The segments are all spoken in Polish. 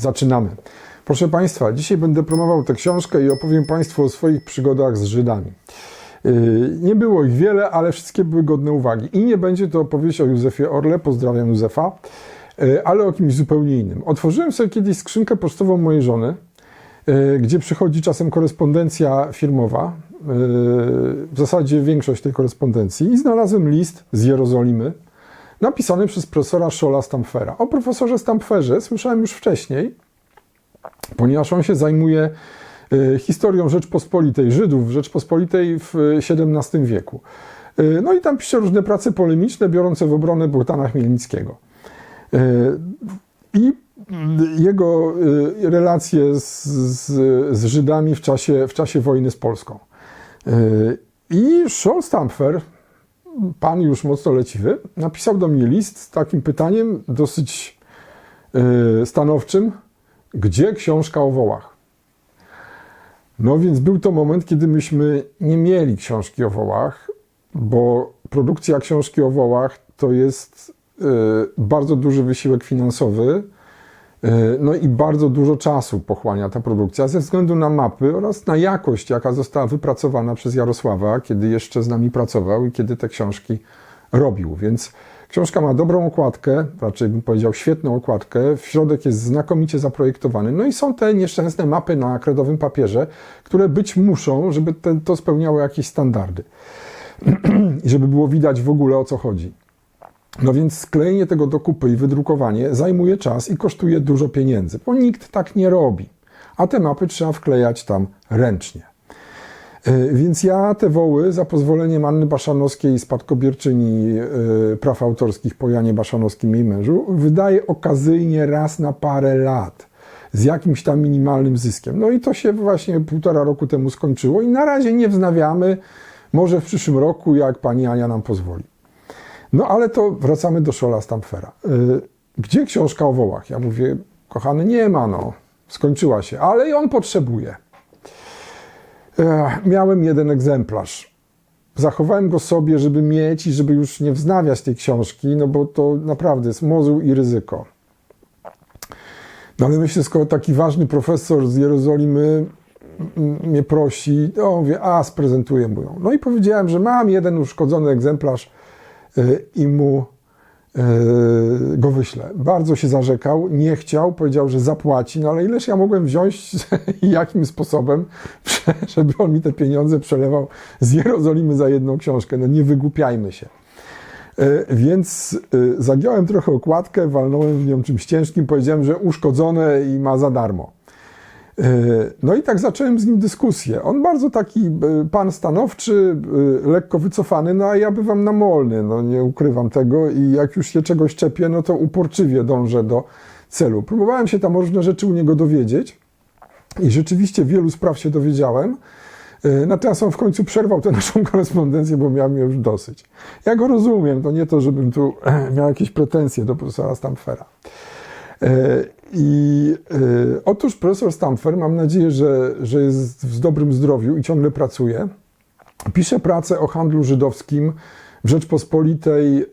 Zaczynamy. Proszę Państwa, dzisiaj będę promował tę książkę i opowiem Państwu o swoich przygodach z Żydami. Yy, Nie było ich wiele, ale wszystkie były godne uwagi. I nie będzie to opowieść o Józefie Orle, pozdrawiam Józefa, yy, ale o kimś zupełnie innym. Otworzyłem sobie kiedyś skrzynkę pocztową mojej żony, yy, gdzie przychodzi czasem korespondencja firmowa, w zasadzie większość tej korespondencji, i znalazłem list z Jerozolimy, napisany przez profesora Schola Stampfera. O profesorze Stampferze słyszałem już wcześniej, ponieważ on się zajmuje y, historią Rzeczpospolitej, Żydów Rzeczpospolitej w XVII wieku. Y, No i tam pisze różne prace polemiczne, biorące w obronę Bogdana Chmielnickiego. Y, I jego y, relacje z, z, z Żydami w czasie, w czasie wojny z Polską. Y, I Scholl Stampfer, pan już mocno leciwy, napisał do mnie list z takim pytaniem dosyć y, stanowczym, gdzie książka o wołach? No więc był to moment, kiedy myśmy nie mieli książki o wołach, bo produkcja książki o wołach to jest y, bardzo duży wysiłek finansowy, no i bardzo dużo czasu pochłania ta produkcja ze względu na mapy oraz na jakość, jaka została wypracowana przez Jarosława, kiedy jeszcze z nami pracował i kiedy te książki robił. Więc książka ma dobrą okładkę, raczej bym powiedział świetną okładkę. W środek jest znakomicie zaprojektowany. No i są te nieszczęsne mapy na kredowym papierze, które być muszą, żeby to spełniało jakieś standardy. I żeby było widać w ogóle o co chodzi. No więc sklejenie tego do kupy i wydrukowanie zajmuje czas i kosztuje dużo pieniędzy, bo nikt tak nie robi. A te mapy trzeba wklejać tam ręcznie. Yy, Więc ja te woły za pozwoleniem Anny Baszanowskiej, spadkobierczyni yy, praw autorskich po Janie Baszanowskim i mężu, wydaję okazyjnie raz na parę lat z jakimś tam minimalnym zyskiem. No i to się właśnie półtora roku temu skończyło i na razie nie wznawiamy, może w przyszłym roku, jak pani Ania nam pozwoli. No ale to wracamy do Schola Stampfera. Yy, Gdzie książka o wołach? Ja mówię, kochany, nie ma, no, skończyła się, ale i on potrzebuje. Ech, Miałem jeden egzemplarz. Zachowałem go sobie, żeby mieć i żeby już nie wznawiać tej książki, no bo to naprawdę jest mozuł i ryzyko. No ale myślę, skoro taki ważny profesor z Jerozolimy mnie prosi, to mówię, a sprezentuję mu ją. No i powiedziałem, że mam jeden uszkodzony egzemplarz y, i mu y, go wyślę. Bardzo się zarzekał, nie chciał, powiedział, że zapłaci, no ale ileż ja mogłem wziąć i jakim sposobem, żeby on mi te pieniądze przelewał z Jerozolimy za jedną książkę. No nie wygłupiajmy się. E, Więc e, zagiąłem trochę okładkę, walnąłem w nią czymś ciężkim, powiedziałem, że uszkodzone i ma za darmo. E, No i tak zacząłem z nim dyskusję. On bardzo taki e, pan stanowczy, e, lekko wycofany, no a ja bywam namolny, no nie ukrywam tego i jak już się czegoś czepię, no to uporczywie dążę do celu. Próbowałem się tam różne rzeczy u niego dowiedzieć i rzeczywiście wielu spraw się dowiedziałem. Natomiast on w końcu przerwał tę naszą korespondencję, bo miał mnie już dosyć. Ja go rozumiem, to nie to, żebym tu miał jakieś pretensje do profesora Stampfera. I e, otóż profesor Stampfer, mam nadzieję, że, że jest w dobrym zdrowiu i ciągle pracuje, pisze pracę o handlu żydowskim w Rzeczpospolitej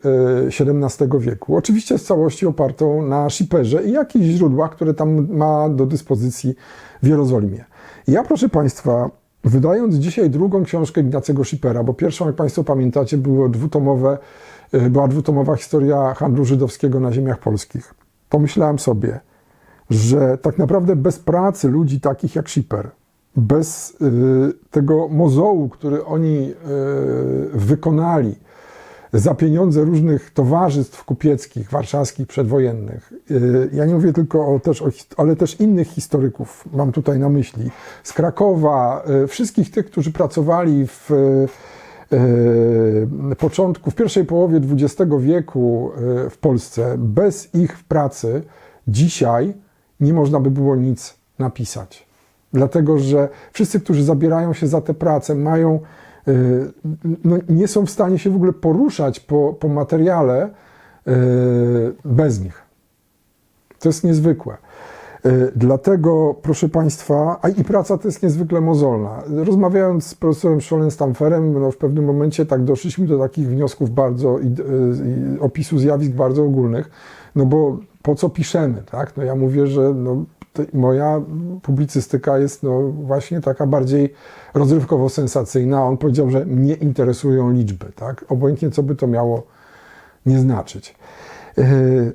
XVII wieku. Oczywiście z całości opartą na Schipperze i jakichś źródłach, które tam ma do dyspozycji w Jerozolimie. Ja, proszę Państwa, wydając dzisiaj drugą książkę Ignacego Schippera, bo pierwszą, jak Państwo pamiętacie, było dwutomowe, e, była dwutomowa historia handlu żydowskiego na ziemiach polskich, pomyślałem sobie, że tak naprawdę bez pracy ludzi takich jak Schipper, bez y, tego mozołu, który oni y, wykonali za pieniądze różnych towarzystw kupieckich, warszawskich, przedwojennych. Y, Ja nie mówię tylko o też, o, ale też innych historyków, mam tutaj na myśli, z Krakowa, wszystkich tych, którzy pracowali w początku, w pierwszej połowie XX wieku w Polsce. Bez ich pracy dzisiaj nie można by było nic napisać. Dlatego, że wszyscy, którzy zabierają się za tę pracę, mają, y, no, nie są w stanie się w ogóle poruszać po, po materiale y, bez nich. To jest niezwykłe. Y, Dlatego, proszę Państwa, a i praca to jest niezwykle mozolna. Rozmawiając z profesorem Scholem Stamferem, no w pewnym momencie tak doszliśmy do takich wniosków bardzo, i, i opisu zjawisk bardzo ogólnych, no bo po co piszemy, tak? No ja mówię, że no, moja publicystyka jest no właśnie taka bardziej rozrywkowo-sensacyjna. On powiedział, że mnie interesują liczby, tak? Obojętnie co by to miało nie znaczyć. Yy,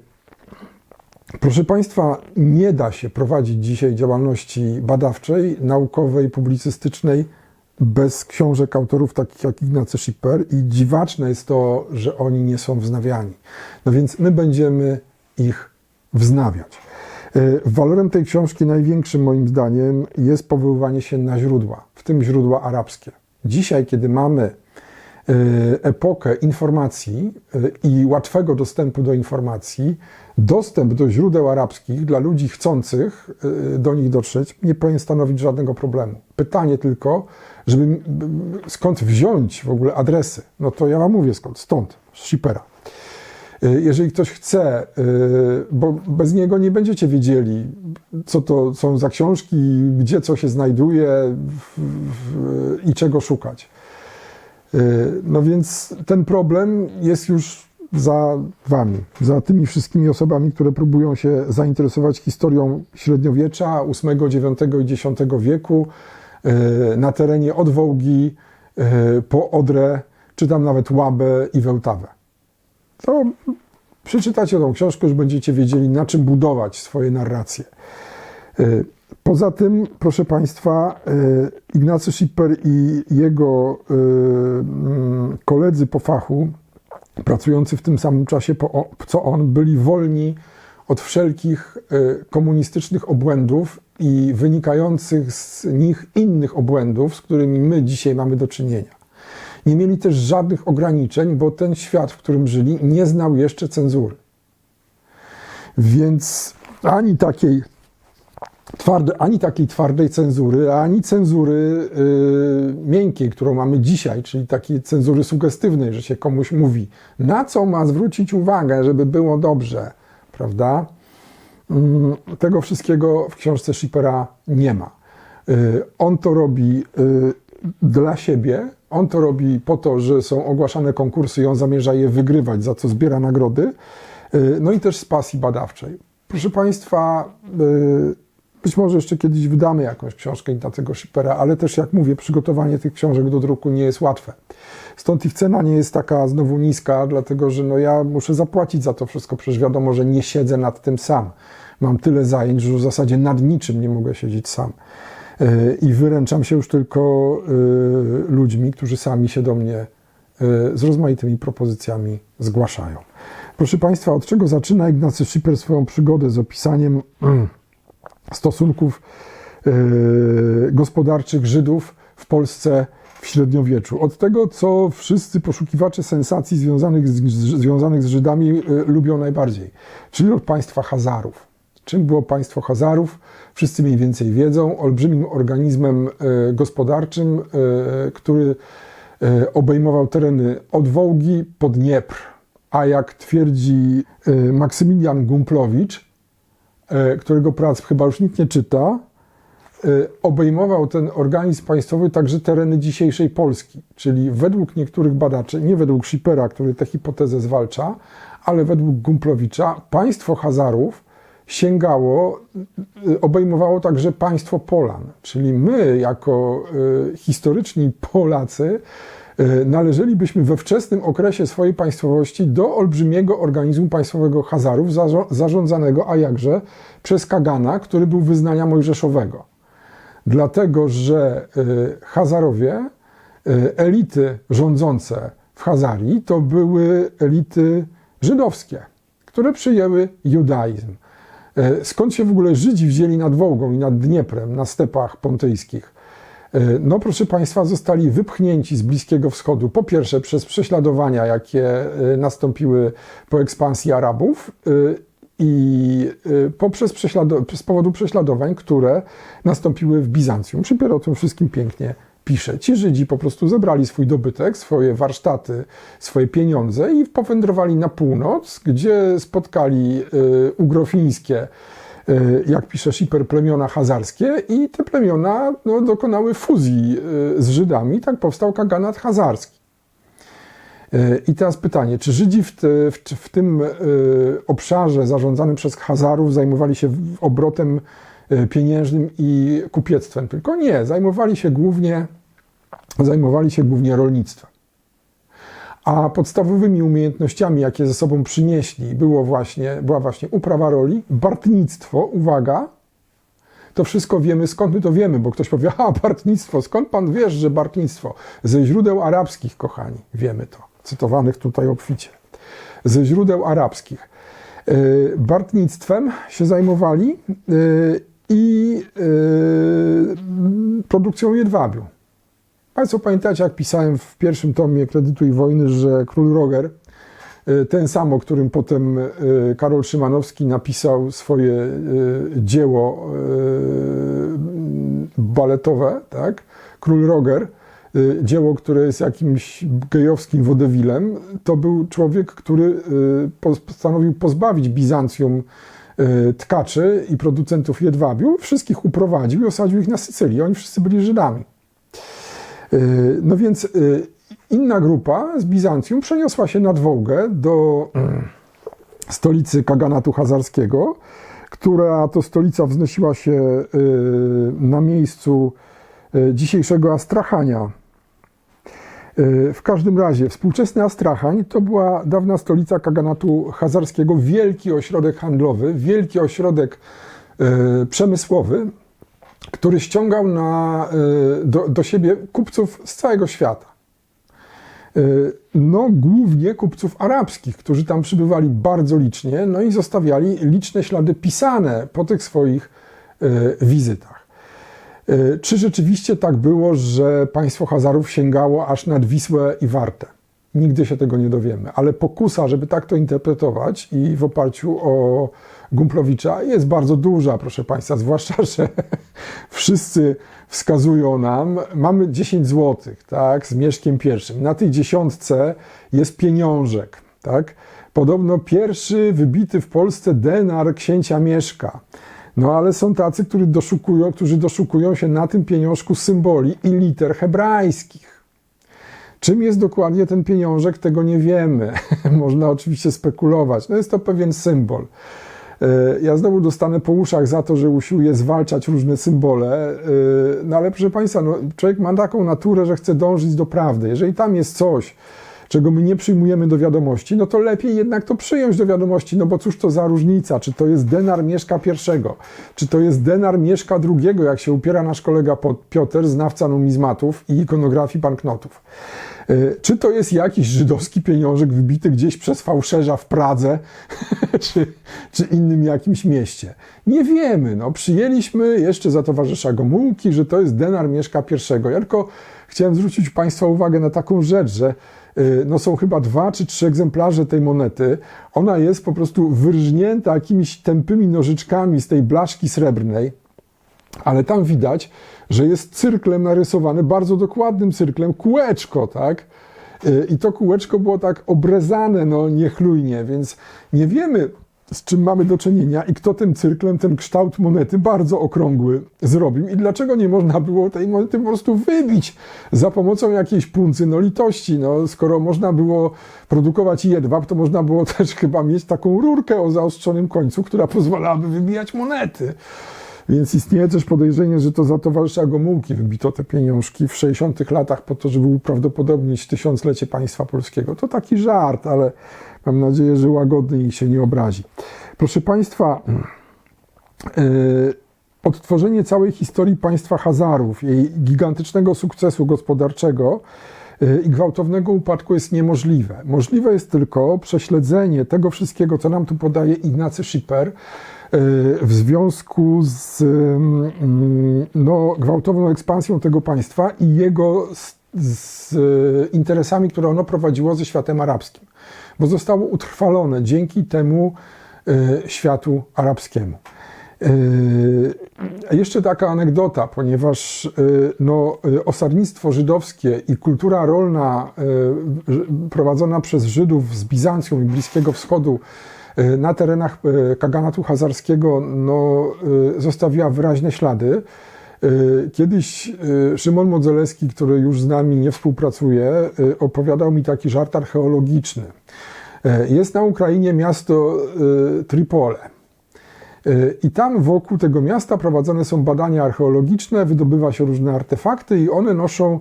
Proszę Państwa, nie da się prowadzić dzisiaj działalności badawczej, naukowej, publicystycznej bez książek autorów takich jak Ignacy Schipper i dziwaczne jest to, że oni nie są wznawiani. No więc my będziemy ich wznawiać. Y, Walorem tej książki największym moim zdaniem jest powoływanie się na źródła, w tym źródła arabskie. Dzisiaj, kiedy mamy y, epokę informacji y, i łatwego dostępu do informacji, dostęp do źródeł arabskich dla ludzi chcących do nich dotrzeć nie powinien stanowić żadnego problemu. Pytanie tylko, żeby skąd wziąć w ogóle adresy. No to ja wam mówię skąd, stąd, z Shipera. Y, Jeżeli ktoś chce, y, bo bez niego nie będziecie wiedzieli, co to są za książki, gdzie co się znajduje i czego szukać. Y, No więc ten problem jest już za wami, za tymi wszystkimi osobami, które próbują się zainteresować historią średniowiecza, VIII, IX i X wieku na terenie od Wołgi po Odrę, czy tam nawet Łabę i Wełtawę. To przeczytacie tą książkę, już będziecie wiedzieli, na czym budować swoje narracje. Y, Poza tym, proszę Państwa, y, Ignacy Schipper i jego y, mm, koledzy po fachu, pracujący w tym samym czasie co on, byli wolni od wszelkich komunistycznych obłędów i wynikających z nich innych obłędów, z którymi my dzisiaj mamy do czynienia. Nie mieli też żadnych ograniczeń, bo ten świat, w którym żyli, nie znał jeszcze cenzury. Więc ani takiej ani takiej twardej cenzury, ani cenzury yy, miękkiej, którą mamy dzisiaj, czyli takiej cenzury sugestywnej, że się komuś mówi, na co ma zwrócić uwagę, żeby było dobrze, prawda? Mm, Tego wszystkiego w książce Schippera nie ma. Yy, On to robi yy, dla siebie, on to robi po to, że są ogłaszane konkursy i on zamierza je wygrywać, za co zbiera nagrody, yy, no i też z pasji badawczej. Proszę Państwa, yy, być może jeszcze kiedyś wydamy jakąś książkę Ignacego Schippera, ale też jak mówię, przygotowanie tych książek do druku nie jest łatwe. Stąd ich cena nie jest taka znowu niska, dlatego że no ja muszę zapłacić za to wszystko, przecież wiadomo, że nie siedzę nad tym sam. Mam tyle zajęć, że w zasadzie nad niczym nie mogę siedzieć sam. I wyręczam się już tylko yy, ludźmi, którzy sami się do mnie yy, z rozmaitymi propozycjami zgłaszają. Proszę Państwa, od czego zaczyna Ignacy Schipper swoją przygodę z opisaniem mm, stosunków e, gospodarczych Żydów w Polsce w średniowieczu. Od tego, co wszyscy poszukiwacze sensacji związanych z, związanych z Żydami e, lubią najbardziej, czyli od państwa Hazarów. Czym było państwo Hazarów? Wszyscy mniej więcej wiedzą. Olbrzymim organizmem e, gospodarczym, e, który e, obejmował tereny od Wołgi po Dniepr. A jak twierdzi Maksymilian Gumplowicz, którego prac chyba już nikt nie czyta, obejmował ten organizm państwowy także tereny dzisiejszej Polski. Czyli według niektórych badaczy, nie według Schippera, który tę hipotezę zwalcza, ale według Gumplowicza, państwo Hazarów sięgało, e, obejmowało także państwo Polan. Czyli my, jako e, historyczni Polacy, e, należelibyśmy we wczesnym okresie swojej państwowości do olbrzymiego organizmu państwowego Hazarów, zarządzanego, a jakże, przez Kagana, który był wyznania mojżeszowego. Dlatego, że y, Hazarowie, elity rządzące w Hazarii, to były elity żydowskie, które przyjęły judaizm. Y, Skąd się w ogóle Żydzi wzięli nad Wołgą i nad Dnieprem, na stepach pontyjskich? Y, No, proszę Państwa, zostali wypchnięci z Bliskiego Wschodu. Po pierwsze, przez prześladowania, jakie y, nastąpiły po ekspansji Arabów, i poprzez z powodu prześladowań, które nastąpiły w Bizancjum. Szypier o tym wszystkim pięknie pisze. Ci Żydzi po prostu zebrali swój dobytek, swoje warsztaty, swoje pieniądze i powędrowali na północ, gdzie spotkali y, ugrofińskie, y, jak pisze Schiper, plemiona hazarskie i te plemiona no, dokonały fuzji y, z Żydami. Tak powstał kaganat hazarski. I teraz pytanie, czy Żydzi w, te, w, w tym obszarze zarządzanym przez Hazarów zajmowali się obrotem pieniężnym i kupiectwem, tylko nie, zajmowali się głównie, zajmowali się głównie rolnictwem. A podstawowymi umiejętnościami, jakie ze sobą przynieśli, było właśnie, była właśnie uprawa roli, bartnictwo, uwaga, to wszystko wiemy, skąd my to wiemy, bo ktoś powie, a bartnictwo, skąd pan wiesz, że bartnictwo? Ze źródeł arabskich, kochani, wiemy to, cytowanych tutaj obficie. Ze źródeł arabskich. Yy, Bartnictwem się zajmowali yy, i yy, produkcją jedwabiu. Państwo pamiętacie, jak pisałem w pierwszym tomie Kredytu i Wojny, że król Roger, y, ten sam, o którym potem y, Karol Szymanowski napisał swoje dzieło baletowe, tak? Król Roger, dzieło, które jest jakimś gejowskim wodewilem, to był człowiek, który postanowił pozbawić Bizancjum tkaczy i producentów jedwabiu, wszystkich uprowadził i osadził ich na Sycylii. Oni wszyscy byli Żydami. No więc inna grupa z Bizancjum przeniosła się nad Wołgę do stolicy Kaganatu Hazarskiego, która to stolica wznosiła się na miejscu dzisiejszego Astrachania. W każdym razie współczesny Astrachań to była dawna stolica Kaganatu Hazarskiego, wielki ośrodek handlowy, wielki ośrodek przemysłowy, który ściągał na, do, do siebie kupców z całego świata. No, głównie kupców arabskich, którzy tam przybywali bardzo licznie, no i zostawiali liczne ślady pisane po tych swoich wizytach. Czy rzeczywiście tak było, że państwo Hazarów sięgało aż nad Wisłę i Wartę? Nigdy się tego nie dowiemy, ale pokusa, żeby tak to interpretować i w oparciu o Gumplowicza jest bardzo duża, proszę Państwa, zwłaszcza, że wszyscy wskazują nam, mamy 10 zł, tak, z mieszkiem pierwszym. Na tej dziesiątce jest pieniążek, tak. Podobno pierwszy wybity w Polsce denar księcia Mieszka. No ale są tacy, którzy doszukują, którzy doszukują się na tym pieniążku symboli i liter hebrajskich. Czym jest dokładnie ten pieniążek, tego nie wiemy. Można oczywiście spekulować. No jest to pewien symbol. Ja znowu dostanę po uszach za to, że usiłuję zwalczać różne symbole, no ale proszę Państwa, no, człowiek ma taką naturę, że chce dążyć do prawdy. Jeżeli tam jest coś, czego my nie przyjmujemy do wiadomości, no to lepiej jednak to przyjąć do wiadomości, no bo cóż to za różnica, czy to jest denar Mieszka pierwszego, czy to jest denar Mieszka drugiego, jak się upiera nasz kolega Piotr, znawca numizmatów i ikonografii banknotów. Czy to jest jakiś żydowski pieniążek wybity gdzieś przez fałszerza w Pradze, czy, czy innym jakimś mieście? Nie wiemy. No, przyjęliśmy jeszcze za towarzysza Gomułki, że to jest denar Mieszka pierwszego. Ja tylko chciałem zwrócić Państwa uwagę na taką rzecz, że no są chyba dwa czy trzy egzemplarze tej monety. Ona jest po prostu wyrżnięta jakimiś tępymi nożyczkami z tej blaszki srebrnej, ale tam widać, że jest cyrklem narysowany, bardzo dokładnym cyrklem, kółeczko, tak? I to kółeczko było tak obrezane, no niechlujnie, więc nie wiemy, z czym mamy do czynienia i kto tym cyrklem, ten kształt monety bardzo okrągły zrobił i dlaczego nie można było tej monety po prostu wybić za pomocą jakiejś puncy, no litości, no skoro można było produkować jedwab, to można było też chyba mieć taką rurkę o zaostrzonym końcu, która pozwalałaby wybijać monety. Więc istnieje też podejrzenie, że to za towarzysza Gomułki wybito te pieniążki w 60 latach po to, żeby uprawdopodobnić tysiąclecie państwa polskiego. To taki żart, ale mam nadzieję, że łagodny i się nie obrazi. Proszę Państwa, yy, odtworzenie całej historii państwa Hazarów, jej gigantycznego sukcesu gospodarczego i gwałtownego upadku jest niemożliwe. Możliwe jest tylko prześledzenie tego wszystkiego, co nam tu podaje Ignacy Schipper, w związku z mm, no, gwałtowną ekspansją tego państwa i jego z, z interesami, które ono prowadziło ze światem arabskim, bo zostało utrwalone dzięki temu światu arabskiemu. Jeszcze taka anegdota, ponieważ no, osadnictwo żydowskie i kultura rolna prowadzona przez Żydów z Bizancjum i Bliskiego Wschodu na terenach Kaganatu Hazarskiego no, zostawiła wyraźne ślady. Kiedyś Szymon Modzelewski, który już z nami nie współpracuje, opowiadał mi taki żart archeologiczny. Jest na Ukrainie miasto Tripole. Y, I tam wokół tego miasta prowadzone są badania archeologiczne, wydobywa się różne artefakty i one noszą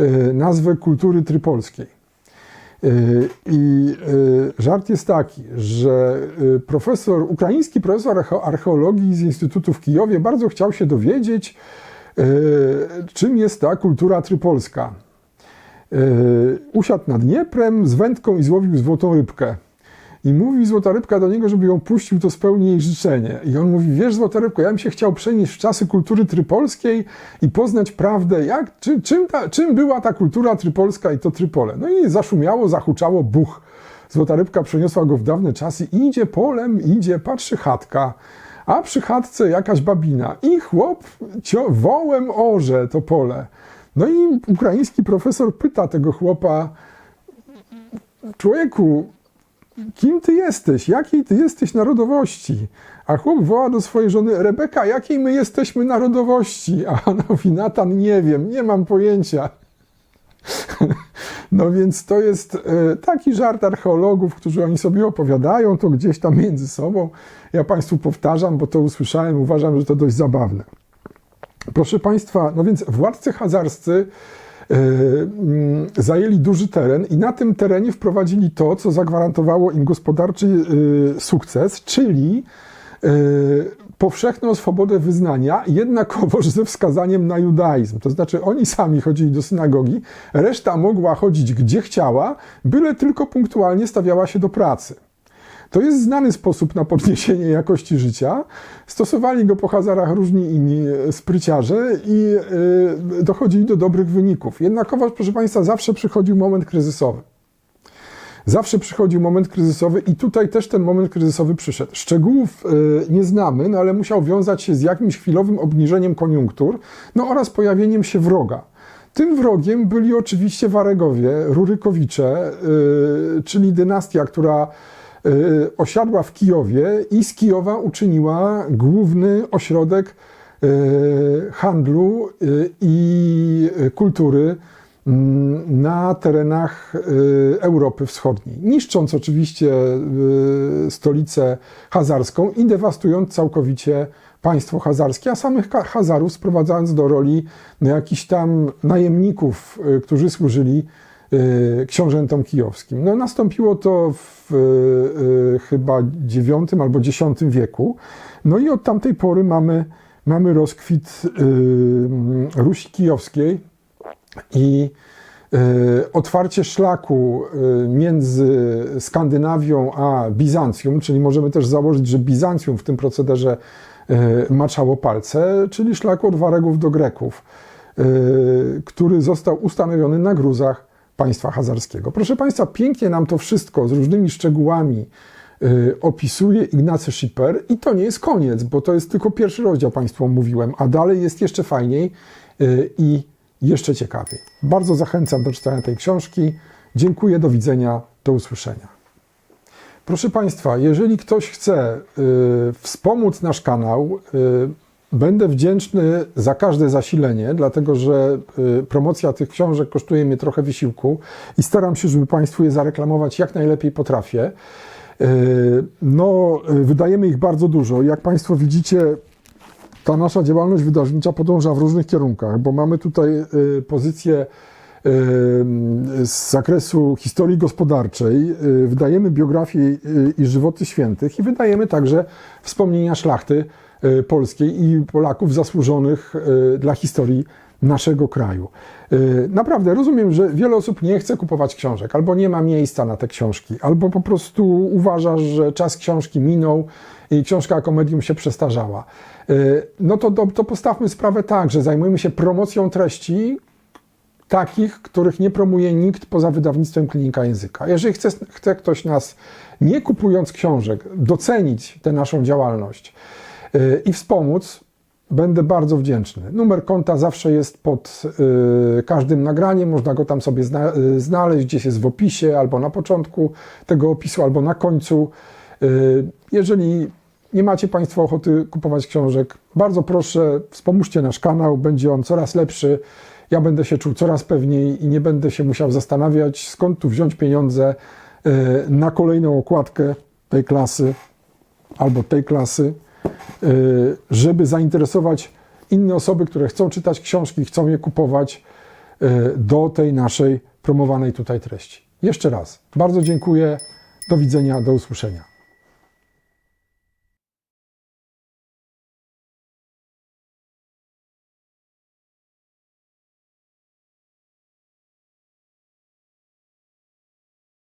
y, nazwę kultury trypolskiej. Y, I y, żart jest taki, że y, profesor, ukraiński profesor arche- archeologii z Instytutu w Kijowie bardzo chciał się dowiedzieć, czym jest ta kultura trypolska. Usiadł nad Dnieprem z wędką i złowił złotą rybkę. I mówi złota rybka do niego, żeby ją puścił, to spełni jej życzenie. I on mówi, wiesz złota rybko, ja bym się chciał przenieść w czasy kultury trypolskiej i poznać prawdę, jak, czy, czym, ta, czym była ta kultura trypolska i to Trypole. No i zaszumiało, zahuczało, buch. Złota rybka przeniosła go w dawne czasy, idzie polem, idzie, patrzy chatka, a przy chatce jakaś babina i chłop cio, wołem orze to pole. No i ukraiński profesor pyta tego chłopa, człowieku, kim ty jesteś? Jakiej ty jesteś narodowości? A chłop woła do swojej żony, Rebeka, jakiej my jesteśmy narodowości? A ona mówi, Natan, nie wiem, nie mam pojęcia. No więc to jest e, taki żart archeologów, którzy oni sobie opowiadają to gdzieś tam między sobą. Ja Państwu powtarzam, bo to usłyszałem, uważam, że to dość zabawne. Proszę Państwa, no więc władcy hazarscy zajęli duży teren i na tym terenie wprowadzili to, co zagwarantowało im gospodarczy e, sukces, czyli e, powszechną swobodę wyznania, jednakowoż ze wskazaniem na judaizm. To znaczy oni sami chodzili do synagogi, reszta mogła chodzić gdzie chciała, byle tylko punktualnie stawiała się do pracy. To jest znany sposób na podniesienie jakości życia. Stosowali go po Hazarach różni inni e, spryciarze i e, dochodzili do dobrych wyników. Jednakowoż, proszę Państwa, zawsze przychodził moment kryzysowy. Zawsze przychodził moment kryzysowy i tutaj też ten moment kryzysowy przyszedł. Szczegółów e, nie znamy, no ale musiał wiązać się z jakimś chwilowym obniżeniem koniunktur, no oraz pojawieniem się wroga. Tym wrogiem byli oczywiście Waregowie, Rurykowicze, czyli dynastia, która osiadła w Kijowie i z Kijowa uczyniła główny ośrodek e, handlu e, i kultury mm, na terenach y, Europy Wschodniej, niszcząc oczywiście y, stolicę hazarską i dewastując całkowicie państwo hazarskie, a samych Hazarów sprowadzając do roli no, jakichś tam najemników, y, którzy służyli y, książętom kijowskim. No, nastąpiło to w y, y, chyba IX albo X wieku. No i od tamtej pory mamy, mamy rozkwit y, Rusi Kijowskiej, i y, otwarcie szlaku y, między Skandynawią a Bizancjum, czyli możemy też założyć, że Bizancjum w tym procederze y, maczało palce, czyli szlak od Waregów do Greków, y, który został ustanowiony na gruzach państwa hazarskiego. Proszę Państwa, pięknie nam to wszystko z różnymi szczegółami y, opisuje Ignacy Schipper i to nie jest koniec, bo to jest tylko pierwszy rozdział Państwu mówiłem, a dalej jest jeszcze fajniej y, i jeszcze ciekawiej. Bardzo zachęcam do czytania tej książki. Dziękuję, do widzenia, do usłyszenia. Proszę Państwa, jeżeli ktoś chce y, wspomóc nasz kanał, y, będę wdzięczny za każde zasilenie, dlatego że y, promocja tych książek kosztuje mnie trochę wysiłku i staram się, żeby Państwu je zareklamować jak najlepiej potrafię. Y, No, y, wydajemy ich bardzo dużo. Jak Państwo widzicie, ta nasza działalność wydawnicza podąża w różnych kierunkach, bo mamy tutaj pozycję z zakresu historii gospodarczej, wydajemy biografie i żywoty świętych i wydajemy także wspomnienia szlachty polskiej i Polaków zasłużonych y, dla historii naszego kraju. Y, Naprawdę rozumiem, że wiele osób nie chce kupować książek, albo nie ma miejsca na te książki, albo po prostu uważa, że czas książki minął i książka jako medium się przestarzała. No to, to, postawmy sprawę tak, że zajmujemy się promocją treści, takich, których nie promuje nikt poza wydawnictwem Klinika Języka. Jeżeli chce, chce ktoś nas, nie kupując książek, docenić tę naszą działalność i wspomóc, będę bardzo wdzięczny. Numer konta zawsze jest pod yy, każdym nagraniem, można go tam sobie yy, znaleźć, gdzieś jest w opisie, albo na początku tego opisu, albo na końcu. Jeżeli nie macie Państwo ochoty kupować książek, bardzo proszę, wspomóżcie nasz kanał, będzie on coraz lepszy. Ja będę się czuł coraz pewniej i nie będę się musiał zastanawiać, skąd tu wziąć pieniądze e, na kolejną okładkę tej klasy albo tej klasy. Y, żeby zainteresować inne osoby, które chcą czytać książki, chcą je kupować y, do tej naszej promowanej tutaj treści. Jeszcze raz bardzo dziękuję. Do widzenia, do usłyszenia.